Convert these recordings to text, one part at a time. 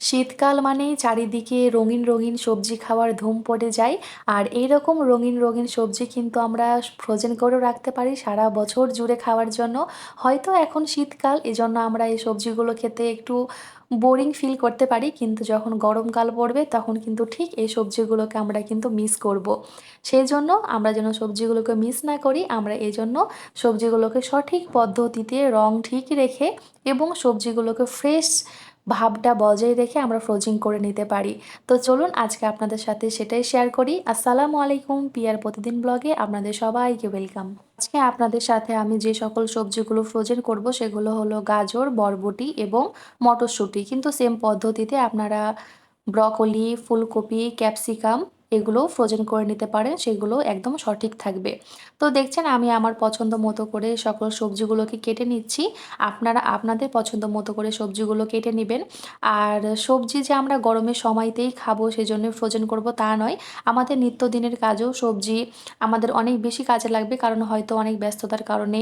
শীতকাল মানেই চারিদিকে রঙিন রঙিন সবজি খাওয়ার ধুম পড়ে যায়, আর এইরকম রঙিন রঙিন সবজি কিন্তু আমরা ফ্রোজেন করেও রাখতে পারি সারা বছর জুড়ে খাওয়ার জন্য হয়তো এখন শীতকাল, এজন্য আমরা এই সবজিগুলো খেতে একটু বোরিং ফিল করতে পারি, কিন্তু যখন গরমকাল পড়বে তখন কিন্তু ঠিক এই সবজিগুলোকে আমরা কিন্তু মিস করব। সেই জন্য আমরা যেন সবজিগুলোকে মিস না করি, আমরা এই জন্য সবজিগুলোকে সঠিক পদ্ধতিতে রং ঠিক রেখে এবং সবজিগুলোকে ফ্রেশ ভাবটা বজায় রেখে আমরা ফ্রোজিং করে নিতে পারি। তো চলুন আজকে আপনাদের সাথে সেটাই শেয়ার করি। আসসালামু আলাইকুম, পিয়ার প্রতিদিন ব্লগে আপনাদের সবাইকে ওয়েলকাম আজকে আপনাদের সাথে আমি যে সকল সবজিগুলো ফ্রোজেন করব, সেগুলো হলো গাজর, বরবটি এবং মটরশুঁটি। কিন্তু সেম পদ্ধতিতে আপনারা ব্রকলি ফুলকপি ক্যাপসিকাম এগুলো ফ্রোজেন করে নিতে পারেন, সেগুলো একদম সঠিক থাকবে। তো দেখছেন, আমি আমার পছন্দ মতো করে সকল সবজিগুলোকে কেটে নিচ্ছি। আপনারা আপনাদের পছন্দ মতো করে সবজিগুলো কেটে নেবেন। আর সবজি যে আমরা গরমের সময়তেই খাব, সেজন্য ফ্রোজেন করব তা নয়। আমাদের নিত্যদিনের কাজেও সবজি আমাদের অনেক বেশি কাজে লাগবে, কারণ হয়তো অনেক ব্যস্ততার কারণে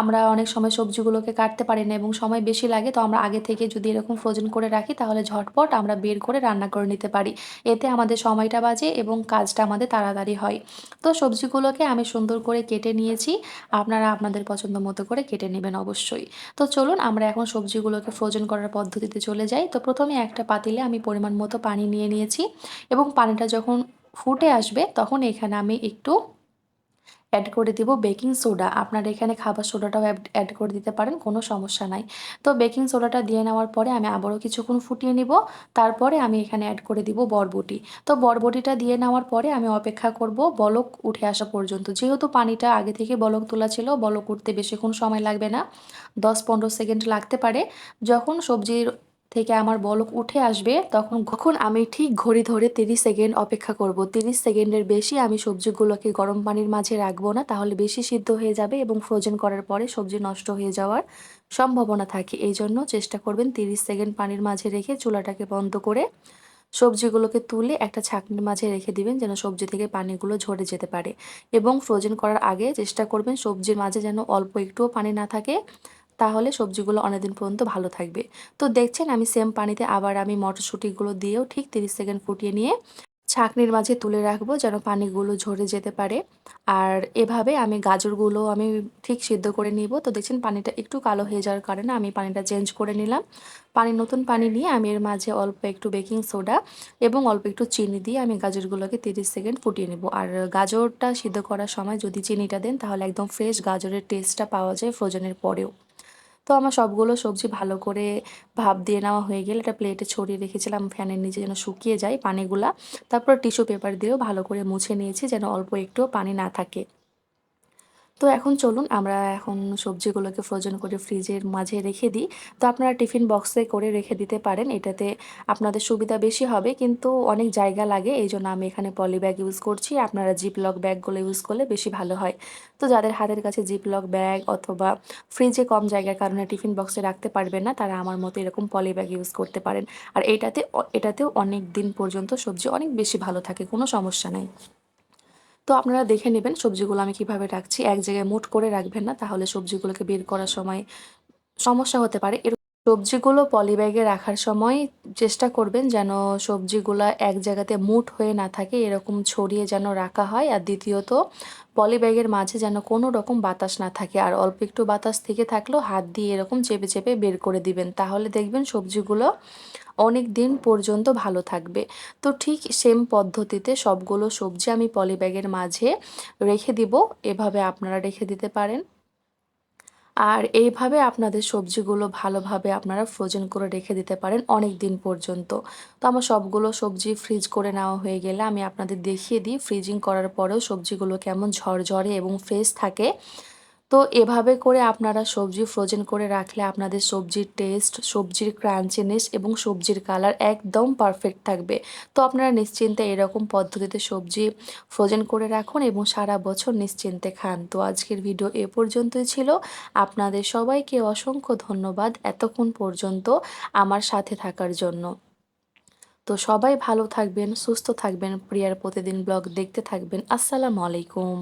আমরা অনেক সময় সবজিগুলোকে কাটতে পারি না এবং সময় বেশি লাগে। তো আমরা আগে থেকে যদি এরকম ফ্রোজেন করে রাখি, তাহলে ঝটপট আমরা বের করে রান্না করে নিতে পারি। এতে আমাদের সময়টা বাজে এবং কাজটা আমাদের তাড়াতাড়ি হয়। তো সবজিগুলোকে আমি সুন্দর করে কেটে নিয়েছি। আপনারা আপনাদের পছন্দ মতো করে কেটে নেবেন অবশ্যই। তো চলুন আমরা এখন সবজিগুলোকে ফ্রোজেন করার পদ্ধতিতে চলে যাই। তো প্রথমে একটা পাতিলে আমি পরিমাণ মতো পানি নিয়ে নিয়েছি এবং পানিটা যখন ফুটে আসবে তখন এখানে আমি একটু অ্যাড করে দিব বেকিং সোডা আপনারা এখানে খাবার সোডাটাও অ্যাড করে দিতে পারেন, কোনো সমস্যা নাই। তো বেকিং সোডাটা দিয়ে নেওয়ার পরে আমি আবারও কিছুক্ষণ ফুটিয়ে নিব, তারপরে আমি এখানে অ্যাড করে দিব বরবটি। তো বরবটিটা দিয়ে নেওয়ার পরে আমি অপেক্ষা করব বলক উঠে আসা পর্যন্ত। যেহেতু পানিটা আগে থেকে বলক তোলা ছিল, বলক উঠতে বেশিক্ষণ সময় লাগবে না, দশ পনেরো সেকেন্ড লাগতে পারে। যখন সবজির থেকে আমার বলক উঠে আসবে, তখন কখন আমি ঠিক ঘড়ি ধরে তিরিশ সেকেন্ড অপেক্ষা করব। তিরিশ সেকেন্ডের বেশি আমি সবজিগুলোকে গরম পানির মাঝে রাখব না, তাহলে বেশি সিদ্ধ হয়ে যাবে এবং ফ্রোজেন করার পরে সবজি নষ্ট হয়ে যাওয়ার সম্ভাবনা থাকে। এই জন্য চেষ্টা করবেন তিরিশ সেকেন্ড পানির মাঝে রেখে চুলাটাকে বন্ধ করে সবজিগুলোকে তুলে একটা ছাঁকনির মাঝে রেখে দিবেন, যেন সবজি থেকে পানিগুলো ঝরে যেতে পারে। এবং ফ্রোজেন করার আগে চেষ্টা করবেন সবজির মাঝে যেন অল্প একটুও পানি না থাকে। তাহলে সবজিগুলো অনেকদিন পর্যন্ত ভালো থাকবে। তো দেখছেন আমি সেম পানিতে আবার আমি মটরশুঁটিগুলো দিয়েও ঠিক তিরিশ সেকেন্ড ফুটিয়ে নিয়ে ছাঁকনির মাঝে তুলে রাখব যেন পানিগুলো ঝরে যেতে পারে। আর এভাবে আমি গাজরগুলো আমি ঠিক সিদ্ধ করে নিব। তো দেখছেন পানিটা একটু কালো হয়ে যাওয়ার কারণে আমি পানিটা চেঞ্জ করে নিলাম। পানি, নতুন পানি নিয়ে আমি এর মাঝে অল্প একটু বেকিং সোডা এবং অল্প একটু চিনি দিয়ে আমি গাজরগুলোকে তিরিশ সেকেন্ড ফুটিয়ে নেব। আর গাজরটা সিদ্ধ করার সময় যদি চিনিটা দেন তাহলে একদম ফ্রেশ গাজরের টেস্টটা পাওয়া যায় ফ্রোজেনের পরেও। তো আমার সবগুলো সবজি ভালো করে ভাপ দিয়ে নেওয়া হয়ে গেলে এটা প্লেটে ছড়িয়ে রেখেছিলাম ফ্যানের নিচে যেন শুকিয়ে যায় পানিগুলা। তারপর টিস্যু পেপার দিয়েও ভালো করে মুছে নিয়েছি যেন অল্প একটুও পানি না থাকে। তো এখন চলুন, আমরা এখন সবজিগুলোকে ফ্রোজেন করে ফ্রিজের মাঝে রেখে দিই। তো আপনারা টিফিন বক্সে করে রেখে দিতে পারেন, এটাতে আপনাদের সুবিধা বেশি হবে। কিন্তু অনেক জায়গা লাগে, এই জন্য আমি এখানে পলি ব্যাগ ইউজ করছি। আপনারা জিপলক ব্যাগগুলো ইউজ করলে বেশি ভালো হয়। তো যাদের হাতের কাছে জিপলক ব্যাগ অথবা ফ্রিজে কম জায়গার কারণে টিফিন বক্সে রাখতে পারবেন না, তারা আমার মতো এরকম পলি ব্যাগ ইউজ করতে পারেন। আর এটাতে, এটাতেও অনেক দিন পর্যন্ত সবজি অনেক বেশি ভালো থাকে, কোনো সমস্যা নেই। তো আপনারা দেখে নেবেন সবজিগুলো আমি কীভাবে রাখছি। এক জায়গায় মোট করে রাখবেন না, তাহলে সবজিগুলোকে বের করার সময় সমস্যা হতে পারে। সবজিগুলো পলিব্যাগে রাখার সময় চেষ্টা করবেন যেন সবজিগুলো এক জায়গাতে মুট হয়ে না থাকে, এরকম ছড়িয়ে যেন রাখা হয়। আর দ্বিতীয়ত পলিব্যাগের মাঝে যেন কোনো রকম বাতাস না থাকে। আর অল্প একটু বাতাস থেকে থাকলেও হাত দিয়ে এরকম চেপে চেপে বের করে দিবেন। তাহলে দেখবেন সবজিগুলো অনেক দিন পর্যন্ত ভালো থাকবে। তো ঠিক সেম পদ্ধতিতে সবগুলো সবজি আমি পলিব্যাগের মাঝে রেখে দিব। এভাবে আপনারা রেখে দিতে পারেন। আর এইভাবে আপনাদের সবজিগুলো ভালোভাবে আপনারা ফ্রোজেন করে রেখে দিতে পারেন অনেক দিন পর্যন্ত। তো আমার সবগুলো সবজি ফ্রিজ করে নেওয়া হয়ে গেলে আমি আপনাদের দেখিয়ে দিই। ফ্রিজিং করার পরেও সবজিগুলো কেমন ঝরঝরে এবং ফ্রেশ থাকে। তো এভাবে করে আপনারা সবজি ফ্রোজেন করে রাখলে আপনাদের সবজির টেস্ট সবজির ক্রাঞ্চিনেস এবং সবজির কালার একদম পারফেক্ট থাকবে। তো আপনারা নিশ্চিন্তে এরকম পদ্ধতিতে সবজি ফ্রোজেন করে রাখুন এবং সারা বছর নিশ্চিন্তে খান। তো আজকের ভিডিও এ পর্যন্তই ছিল। আপনাদের সবাইকে অসংখ্য ধন্যবাদ এতক্ষণ পর্যন্ত আমার সাথে থাকার জন্য। তো সবাই ভালো থাকবেন, সুস্থ থাকবেন। প্রিয়ার প্রতিদিন ব্লগ দেখতে থাকবেন। আসসালামু আলাইকুম।